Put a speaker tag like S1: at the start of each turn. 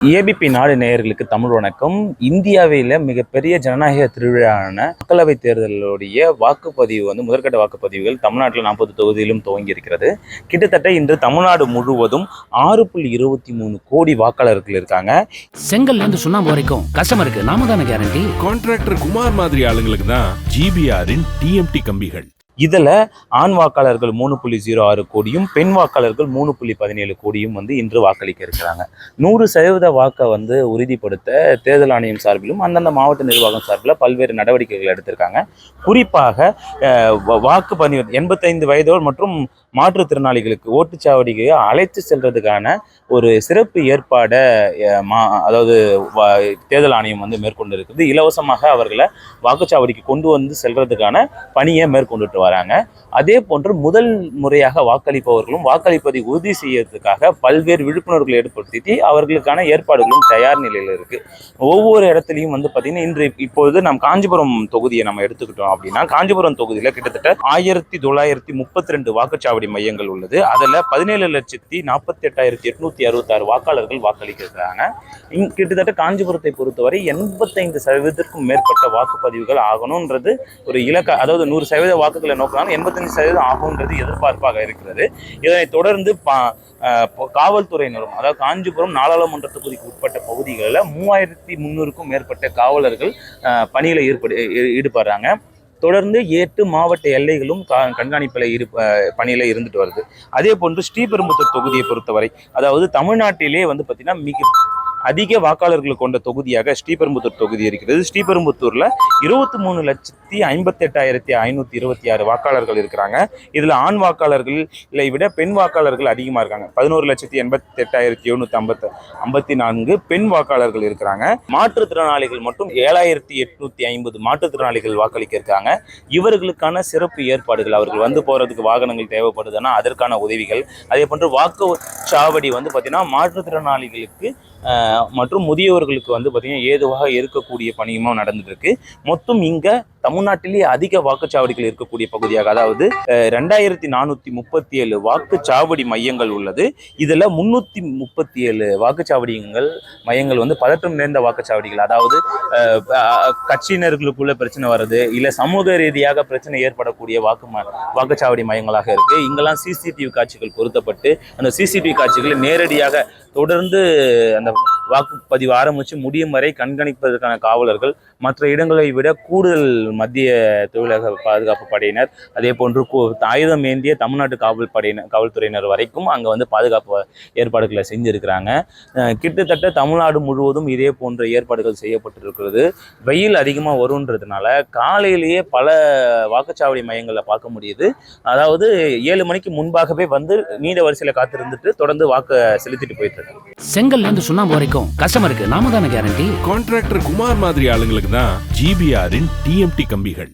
S1: ABP நாடு நேயர்களுக்கு தமிழ் வணக்கம். இந்தியாவில மிகப்பெரிய ஜனநாயக திருவிழாவான மக்களவைத் தேர்தலுடைய வாக்குப்பதிவு வந்து முதற்கட்ட வாக்குப்பதிவுகள் தமிழ்நாட்டில் நாற்பது தொகுதியிலும் துவங்கி இருக்கிறது. கிட்டத்தட்ட இன்று தமிழ்நாடு முழுவதும் ஆறு புள்ளி இருபத்தி மூணு கோடி வாக்காளர்கள் இருக்காங்க.
S2: செங்கல்ல இருந்து சுண்ணாம்பு வரைக்கும் கஸ்டமருக்கு நாம தானே கேரண்டி
S3: கான்ட்ராக்டர் குமார் மாதிரி ஆளுங்களுக்கு தான் ஜிபிஆரின் டிஎம்டி கம்பிகள்.
S1: இதில் ஆண் வாக்காளர்கள் மூணு புள்ளி ஜீரோ ஆறு கோடியும் பெண் வாக்காளர்கள் மூணு புள்ளி பதினேழு கோடியும் வந்து இன்று வாக்களிக்க இருக்கிறாங்க. நூறு சதவீத வாக்கை வந்து உறுதிப்படுத்த தேர்தல் ஆணையம் சார்பிலும் அந்தந்த மாவட்ட நிர்வாகம் சார்பில் பல்வேறு நடவடிக்கைகள் எடுத்திருக்காங்க. குறிப்பாக வாக்குப்பதிவு வாக்கு எண்பத்தைந்து வயதோர் மற்றும் மாற்றுத்திறனாளிகளுக்கு ஓட்டுச்சாவடிக்கு அழைத்து செல்றதுக்கான ஒரு சிறப்பு ஏற்பாடை மா அதாவது வா- தேர்தல் ஆணையம் வந்து மேற்கொண்டு இருக்குது இலவசமாக அவர்களை வாக்குச்சாவடிக்கு கொண்டு வந்து செல்றதுக்கான பணியை மேற்கொண்டுட்டு வராங்க. அதே போன்று முதல் முறையாக வாக்களிப்பவர்களும் வாக்களிப்பதை உறுதி செய்யறதுக்காக பல்வேறு விழிப்புணர்வுகளை ஏற்படுத்தி அவர்களுக்கான ஏற்பாடுகளும் தயார் நிலையில் இருக்கு. ஒவ்வொரு இடத்துலையும் வந்து பார்த்தீங்கன்னா இன்று இப்பொழுது நம் காஞ்சிபுரம் தொகுதியை நம்ம எடுத்துக்கிட்டோம் அப்படின்னா காஞ்சிபுரம் தொகுதியில் கிட்டத்தட்ட ஆயிரத்தி தொள்ளாயிரத்தி முப்பத்தி ரெண்டு வாக்குச்சாவடி மையங்கள் உள்ளது. அதில் பதினேழு லட்சத்தி நாற்பத்தி எட்டாயிரத்தி எட்நூத்தி அறுபத்தாறு வாக்காளர்கள் வாக்களிக்கிறாங்க. கிட்டத்தட்ட காஞ்சிபுரத்தை பொறுத்தவரை எண்பத்தைந்து சதவீதத்திற்கும் மேற்பட்ட வாக்குப்பதிவுகள் ஆகணும்ன்றது ஒரு இலக்க அதாவது நூறு சதவீத வாக்குகளை நோக்கினாலும் எண்பத்தஞ்சு சதவீதம் ஆகும்ன்றது எதிர்பார்ப்பாக இருக்கிறது. இதனைத் தொடர்ந்து பா காவல்துறையினரும் அதாவது காஞ்சிபுரம் நாடாளுமன்ற தொகுதிக்கு உட்பட்ட பகுதிகளில் மூவாயிரத்தி முந்நூறுக்கும் மேற்பட்ட காவலர்கள் பணியில் ஈடுபடு ஈடுபடுறாங்க. தொடர்ந்து எட்டு மாவட்ட எல்லைகளும் கண்காணிப்பில் இரு பணியில் இருந்துட்டு வருது. அதே போன்று ஸ்ரீபெரும்புத்தூர் தொகுதியை பொறுத்தவரை அதாவது தமிழ்நாட்டிலே வந்து பார்த்திங்கன்னா மிக அதிக வாக்காளர்கள் கொண்ட தொகுதியாக ஸ்ரீபெரும்புத்தூர் தொகுதி இருக்கிறது. ஸ்ரீபெரும்புத்தூரில் இருபத்தி மூணு லட்சத்தி ஐம்பத்தெட்டாயிரத்தி ஐநூற்றி இருபத்தி ஆறு வாக்காளர்கள் இருக்கிறாங்க. இதில் ஆண் வாக்காளர்களை விட பெண் வாக்காளர்கள் அதிகமாக இருக்காங்க. பதினோரு லட்சத்தி எண்பத்தி எட்டாயிரத்தி எழுநூத்தி ஐம்பத்தி ஐம்பத்தி நான்கு பெண் வாக்காளர்கள் இருக்கிறாங்க. மாற்றுத்திறனாளிகள் மட்டும் ஏழாயிரத்தி எட்நூற்றி ஐம்பது மாற்றுத்திறனாளிகள் வாக்களிக்க இருக்காங்க இவர்களுக்கான சிறப்பு ஏற்பாடுகள் அவர்கள் வந்து போகிறதுக்கு வாகனங்கள் தேவைப்படுதுன்னா அதற்கான உதவிகள். அதே போன்று வாக்கு சாவடி வந்து பார்த்தீங்கன்னா மாற்றுத்திறனாளிகளுக்கு மற்றும் முதியவர்களுக்கு வந்து பார்த்தீங்கன்னா ஏதுவாக இருக்கக்கூடிய பணியுமா நடந்துட்டு இருக்கு. மொத்தம் இங்கே தமிழ்நாட்டிலேயே அதிக வாக்குச்சாவடிகள் இருக்கக்கூடிய பகுதியாக அதாவது ரெண்டாயிரத்தி நானூத்தி முப்பத்தி ஏழு வாக்குச்சாவடி மையங்கள் உள்ளது. இதுல முன்னூத்தி முப்பத்தி ஏழு வாக்குச்சாவடிகள் மையங்கள் வந்து பதற்றம் நிறைந்த வாக்குச்சாவடிகள். அதாவது கட்சியினர்களுக்குள்ள பிரச்சனை வருது இல்ல சமூக ரீதியாக பிரச்சனை ஏற்படக்கூடிய வாக்கு வாக்குச்சாவடி மையங்களாக இருக்கு. இங்கெல்லாம் சிசிடிவி காட்சிகள் பொருத்தப்பட்டு அந்த சிசிடிவி காட்சிகளை நேரடியாக தொடர்ந்து அந்த வாக்குப்பதிவு ஆரம்பித்து முடியும் வரை கண்காணிப்பதற்கான காவலர்கள் மற்ற இடங்களை விட கூடுதல் மத்திய தொழிலக பாதுகாப்பு படையினர் அதே போன்று ஆயுதம் ஏந்திய தமிழ்நாட்டு காவல் படையினர் காவல்துறையினர் வரைக்கும் அங்கே வந்து பாதுகாப்பு ஏற்பாடுகளை செஞ்சுருக்கிறாங்க. கிட்டத்தட்ட தமிழ்நாடு முழுவதும் இதே போன்ற ஏற்பாடுகள் செய்யப்பட்டிருக்கிறது. வெயில் அதிகமாக வருன்றதுனால காலையிலேயே பல வாக்குச்சாவடி மையங்களை பார்க்க முடியுது. அதாவது ஏழு மணிக்கு முன்பாகவே வந்து நீண்ட வரிசையில் காத்திருந்துட்டு தொடர்ந்து வாக்கு செலுத்திட்டு போயிட்டு இருக்காங்க.
S2: செங்கல்ல இருந்து சுண்ணாம்பு வரைக்கும் கஸ்டமருக்கு நாம தானே கேரண்டி
S3: கான்ட்ராக்டர் குமார் மாதிரி ஆளுங்களுக்கு தான் ஜிபிஆரின் டிஎம்டி கம்பிகள்.